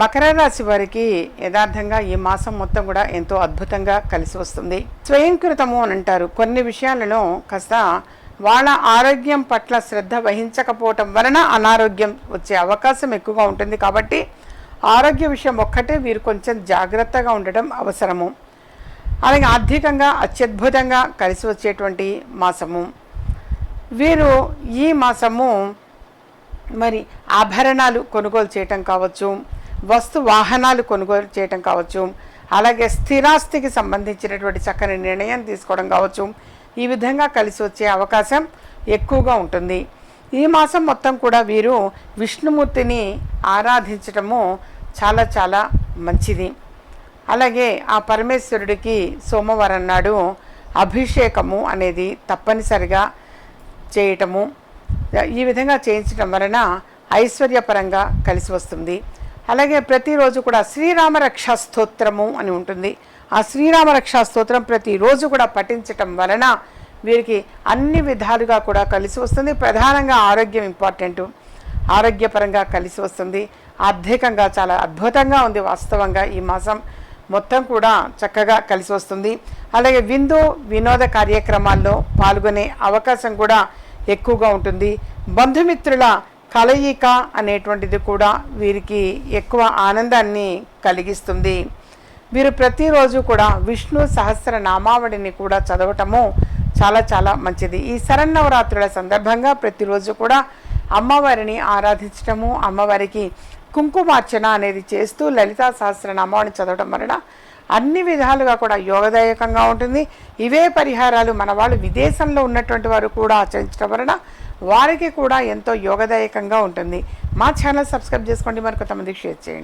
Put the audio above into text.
మకర రాశి వారికి యథార్థంగా ఈ మాసం మొత్తం కూడా ఎంతో అద్భుతంగా కలిసి వస్తుంది. స్వయంకృతము అని అంటారు. కొన్ని విషయాలలో కాస్త వాళ్ళ ఆరోగ్యం పట్ల శ్రద్ధ వహించకపోవటం వలన అనారోగ్యం వచ్చే అవకాశం ఎక్కువగా ఉంటుంది. కాబట్టి ఆరోగ్య విషయం ఒక్కటే వీరు కొంచెం జాగ్రత్తగా ఉండటం అవసరము. అలాగే ఆర్థికంగా అత్యద్భుతంగా కలిసి వచ్చేటువంటి మాసము. వీరు ఈ మాసము మరి ఆభరణాలు కొనుగోలు చేయటం కావచ్చు. వస్తు వాహనాలు కొనుగోలు చేయటం కావచ్చు అలాగే స్థిరాస్తికి సంబంధించినటువంటి చక్కని నిర్ణయం తీసుకోవడం కావచ్చు ఈ విధంగా కలిసి వచ్చే అవకాశం ఎక్కువగా ఉంటుంది. ఈ మాసం మొత్తం కూడా వీరు విష్ణుమూర్తిని ఆరాధించటము చాలా చాలా మంచిది. అలాగే ఆ పరమేశ్వరుడికి సోమవారం నాడు అభిషేకము అనేది తప్పనిసరిగా చేయటము ఈ విధంగా చేయించడం వలన ఐశ్వర్యపరంగా కలిసి వస్తుంది. అలాగే ప్రతిరోజు కూడా శ్రీరామ రక్షా స్తోత్రము అని ఉంటుంది. ఆ శ్రీరామ రక్షా స్తోత్రం ప్రతిరోజు కూడా పఠించటం వలన వీరికి అన్ని విధాలుగా కూడా కలిసి వస్తుంది. ప్రధానంగా ఆరోగ్యం ఇంపార్టెంట్. ఆరోగ్యపరంగా కలిసి వస్తుంది. ఆర్థికంగా చాలా అద్భుతంగా ఉంది వాస్తవంగా ఈ మాసం. మొత్తం కూడా చక్కగా కలిసి వస్తుంది. అలాగే విందు వినోద కార్యక్రమాల్లో పాల్గొనే అవకాశం కూడా ఎక్కువగా ఉంటుంది. బంధుమిత్రుల కలయిక అనేటువంటిది కూడా వీరికి ఎక్కువ ఆనందాన్ని కలిగిస్తుంది. వీరు ప్రతిరోజు కూడా విష్ణు సహస్ర నామావళిని కూడా చదవటము చాలా చాలా మంచిది. ఈ శరన్నవరాత్రుల సందర్భంగా ప్రతిరోజు కూడా అమ్మవారిని ఆరాధించటము అమ్మవారికి కుంకుమార్చన అనేది చేస్తూ లలితా సహస్రనామాన్ని చదవడం వలన అన్ని విధాలుగా కూడా యోగదాయకంగా ఉంటుంది. ఇవే పరిహారాలు మన వాళ్ళు విదేశంలో ఉన్నటువంటి వారు కూడా ఆచరించడం వలన వారికి కూడా ఎంతో యోగదాయకంగా ఉంటుంది. మా ఛానల్ సబ్స్క్రైబ్ చేసుకోండి. మరి కొంతమందికి షేర్ చేయండి.